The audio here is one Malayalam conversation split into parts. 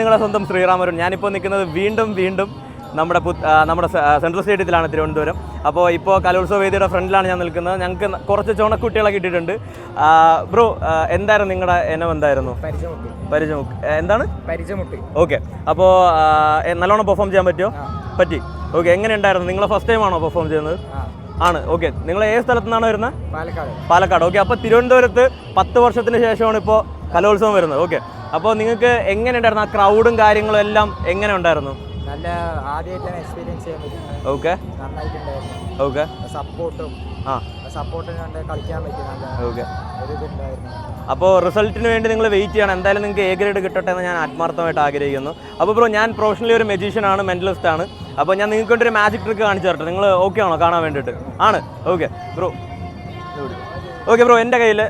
നിങ്ങളെ സ്വന്തം ശ്രീറാമരുൺ. ഞാനിപ്പോൾ നിൽക്കുന്നത് വീണ്ടും വീണ്ടും നമ്മുടെ നമ്മുടെ സെൻട്രൽ സ്റ്റേഡിയത്തിലാണ് തിരുവനന്തപുരം. അപ്പോൾ ഇപ്പോൾ കലോത്സവ വേദിയുടെ ഫ്രണ്ടിലാണ് ഞാൻ നിൽക്കുന്നത്. ഞങ്ങൾക്ക് കുറച്ച് ചോണക്കുട്ടികളെ കിട്ടിയിട്ടുണ്ട്. ബ്രോ എന്തായിരുന്നു നിങ്ങളുടെ ഇനം എന്തായിരുന്നു? എന്താണ്? ഓക്കെ. അപ്പോൾ നല്ലോണം പെർഫോം ചെയ്യാൻ പറ്റുമോ? പറ്റി. ഓക്കെ എങ്ങനെയുണ്ടായിരുന്നു? നിങ്ങളെ ഫസ്റ്റ് ടൈം ആണോ പെർഫോം ചെയ്യുന്നത്? ആണ്. ഓക്കെ. നിങ്ങൾ ഏത് സ്ഥലത്തു നിന്നാണ് വരുന്നത് പാലക്കാട്. പാലക്കാട്. ഓക്കെ അപ്പോൾ തിരുവനന്തപുരത്ത് പത്ത് വർഷത്തിന് ശേഷമാണ് ഇപ്പോൾ കലോത്സവം വരുന്നത്. ഓക്കെ. അപ്പോൾ നിങ്ങൾക്ക് എങ്ങനെ ഉണ്ടായിരുന്നു? ആ ക്രൗഡും കാര്യങ്ങളും എല്ലാം എങ്ങനെ ഉണ്ടായിരുന്നു? നല്ല ആദ്യമായിട്ടാണ് എക്സ്പീരിയൻസ് ചെയ്യാൻ പറ്റുന്നത് ഓക്കെ നന്നായിട്ടുണ്ടായിരുന്നു. ഓക്കെ സപ്പോർട്ടും ആ. സപ്പോർട്ടിന് കണ്ട് കളിക്കാൻ പറ്റി നല്ല ഓക്കെ ഒരു ഇതുണ്ടായിരുന്നു. അപ്പോൾ റിസൾട്ടിന് വേണ്ടി നിങ്ങൾ വെയിറ്റ് ചെയ്യണം. എന്തായാലും നിങ്ങൾക്ക് എ ഗ്രേഡ് കിട്ടട്ടെ എന്ന് ഞാൻ ആത്മാർത്ഥമായിട്ട് ആഗ്രഹിക്കുന്നു. അപ്പോൾ ബ്രോ ഞാൻ പ്രൊഫഷണലി ഒരു മെജീഷ്യൻ ആണ് മെന്റലിസ്റ്റ് ആണ്. അപ്പോൾ ഞാൻ നിങ്ങൾക്ക് വേണ്ടി ഒരു മാജിക് ട്രിക്ക് കാണിച്ചു തരട്ടെ. നിങ്ങൾ ഓക്കെ ആണോ? കാണാൻ വേണ്ടിയിട്ട്. ആണ്. ഓക്കെ ബ്രോ ഓക്കെ ബ്രോ എന്റെ കയ്യിൽ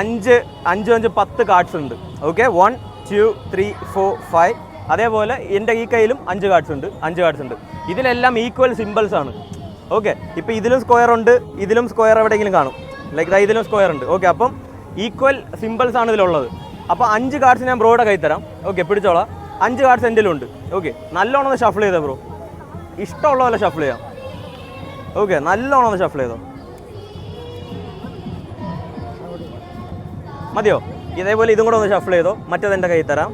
അഞ്ച് അഞ്ച് അഞ്ച് പത്ത് കാർഡ്സ് ഉണ്ട്. Okay one two three four five അതേപോലെ എന്റെ ഈ കയ്യിലും അഞ്ച് കാർഡ്സ് ഉണ്ട്. അഞ്ച് കാർഡ്സ് ഉണ്ട്. ഇതിലെല്ലാം ഈക്വൽ സിമ്പിൾസ് ആണ്. ഓക്കെ ഇപ്പോൾ ഇതിലും സ്ക്വയർ ഉണ്ട് ഇതിലും സ്ക്വയർ എവിടെയെങ്കിലും കാണും. ലൈക്ക് ദാ ഇതിലും സ്ക്വയർ ഉണ്ട്. ഓക്കെ അപ്പം ഈക്വൽ സിമ്പിൾസ് ആണ് ഇതിലുള്ളത്. അപ്പോൾ അഞ്ച് കാർഡ്സ് ഞാൻ ബ്രോയുടെ കൈ തരാം. ഓക്കെ പിടിച്ചോളാം. അഞ്ച് കാർഡ്സ് എന്റെ ഉണ്ട്. ഓക്കെ നല്ലോണം ഷഫിൾ ചെയ്തോ ബ്രോ ഇഷ്ടമുള്ള പോലെ ഷഫിൾ ചെയ്യാം. ഓക്കെ നല്ലോണം ഷഫിൾ ചെയ്തോ. മതിയോ? ഇതേപോലെ ഇതും കൂടെ ഒന്ന് ഷഫിൾ ചെയ്തോ. മറ്റേത് എന്റെ കയ്യിൽ തരാം.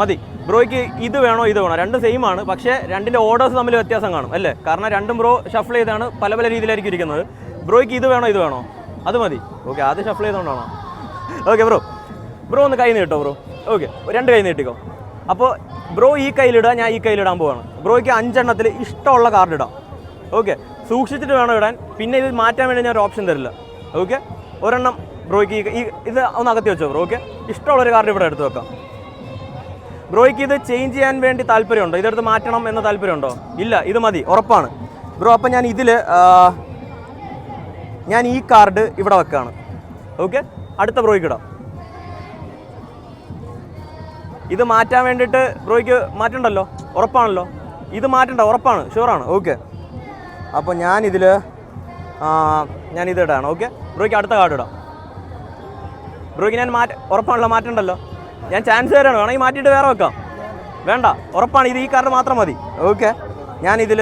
മതി. ബ്രോയ്ക്ക് ഇത് വേണോ ഇത് വേണോ? രണ്ടും സെയിം ആണ്. പക്ഷേ രണ്ടിന്റെ ഓർഡേഴ്സ് തമ്മിൽ വ്യത്യാസം കാണും അല്ലേ? കാരണം രണ്ടും ബ്രോ ഷഫിൾ ചെയ്താണ് പല പല രീതിയിലായിരിക്കും ഇരിക്കുന്നത്. ബ്രോയ്ക്ക് ഇത് വേണോ ഇത് വേണോ? അത് മതി. ഓക്കെ ആദ്യം ഷഫിൾ ചെയ്തുകൊണ്ടാണോ? ഓക്കെ ബ്രോ ബ്രോ ഒന്ന് കൈ നീട്ടോ ബ്രോ ഓക്കെ രണ്ട് കൈ നീട്ടിക്കോ. അപ്പോൾ ബ്രോ ഈ കയ്യിലിടുക ഞാൻ ഈ കയ്യിലിടാൻ പോവാണ്. ബ്രോയ്ക്ക് അഞ്ചെണ്ണത്തിൽ ഇഷ്ടമുള്ള കാർഡ് ഇടാം. ഓക്കെ സൂക്ഷിച്ചിട്ട് വേണം ഇടാൻ. പിന്നെ ഇത് മാറ്റാൻ വേണ്ടി ഞാൻ ഒരു ഓപ്ഷൻ തരില്ല. ഓക്കെ ഒരെണ്ണം ബ്രോയ്ക്ക് ഈ- ഇത് ഒന്ന് അകത്തി വെച്ചോ ബ്രോ ഓക്കെ ഇഷ്ടമുള്ളൊരു കാർഡ് ഇവിടെ എടുത്ത് വെക്കാം. ബ്രോയ്ക്ക് ഇത് ചേഞ്ച് ചെയ്യാൻ വേണ്ടി താല്പര്യമുണ്ടോ? ഇതെടുത്ത് മാറ്റണം എന്ന താല്പര്യമുണ്ടോ? ഇല്ല ഇത് മതി. ഉറപ്പാണ്. ബ്രോ അപ്പം ഞാൻ ഇതിൽ ഞാൻ ഈ കാർഡ് ഇവിടെ വെക്കാണ്. ഓക്കെ അടുത്ത ബ്രോയ്ക്ക് ഇടാം. ഇത് മാറ്റാൻ വേണ്ടിയിട്ട് ബ്രോയ്ക്ക് മാറ്റണ്ടല്ലോ? ഉറപ്പാണല്ലോ? ഇത് മാറ്റണ്ട ഉറപ്പാണ്. ഷുവറാണ് ഓക്കെ അപ്പോൾ ഞാനിതിൽ ഞാൻ ഇത് ഇടാണ് ഓക്കെ ബ്രോയ്ക്ക് അടുത്ത കാർഡ് ഇടാം. ബ്രോയ്ക്ക് ഞാൻ മാറ്റ ഉറപ്പാണല്ലോ മാറ്റണ്ടല്ലോ? ഞാൻ ചാൻസ് തരാണ്. വേണമെങ്കിൽ മാറ്റിയിട്ട് വേറെ വെക്കാം. വേണ്ട. ഉറപ്പാണ്. ഇത് ഈ കാർഡ് മാത്രം മതി. ഓക്കെ ഞാനിതിൽ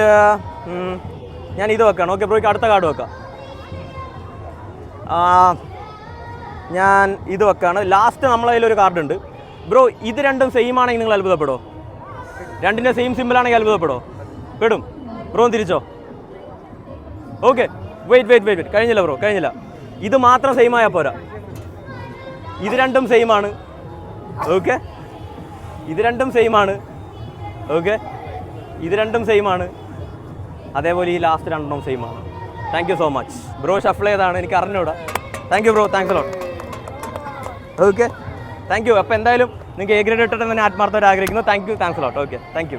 ഞാൻ ഇത് വെക്കാണ്. ഓക്കെ ബ്രോയ്ക്ക് അടുത്ത കാർഡ് വെക്കാം. ഞാൻ ഇത് വെക്കാണ്. ലാസ്റ്റ് നമ്മളതിലൊരു കാർഡുണ്ട് ബ്രോ ഇത് രണ്ടും സെയിം ആണെങ്കിൽ നിങ്ങൾ അത്ഭുതപ്പെടോ രണ്ടിന്റെ സെയിം സിമ്പിളാണെങ്കിൽ അത്ഭുതപ്പെടോ പെടും. ബ്രോ തിരിച്ചോ? ഓക്കെ വെയിറ്റ് വെയിറ്റ് വെയിറ്റ് കഴിഞ്ഞില്ല ബ്രോ കഴിഞ്ഞില്ല. ഇത് മാത്രം സെയിം ആയാൽ പോരാ. ഇത് രണ്ടും സെയിം ആണ്. ഓക്കെ ഇത് രണ്ടും സെയിം ആണ്. ഓക്കെ ഇത് രണ്ടും സെയിം ആണ്. അതേപോലെ ഈ ലാസ്റ്റ് രണ്ടെണ്ണം സെയിം ആണ്. Thank you so much bro shuffle ചെയ്താണ് എനിക്ക് അറിഞ്ഞൂടാ. Thank you bro thanks lot okay thank you അപ്പോൾ എന്തായാലും നിങ്ങൾക്ക് എ ഗ്രേഡ് ഇട്ടിട്ട് തന്നെ ആത്മാർത്ഥമായിട്ട് ആഗ്രഹിക്കുന്നു. Thank you thanks lot okay thank you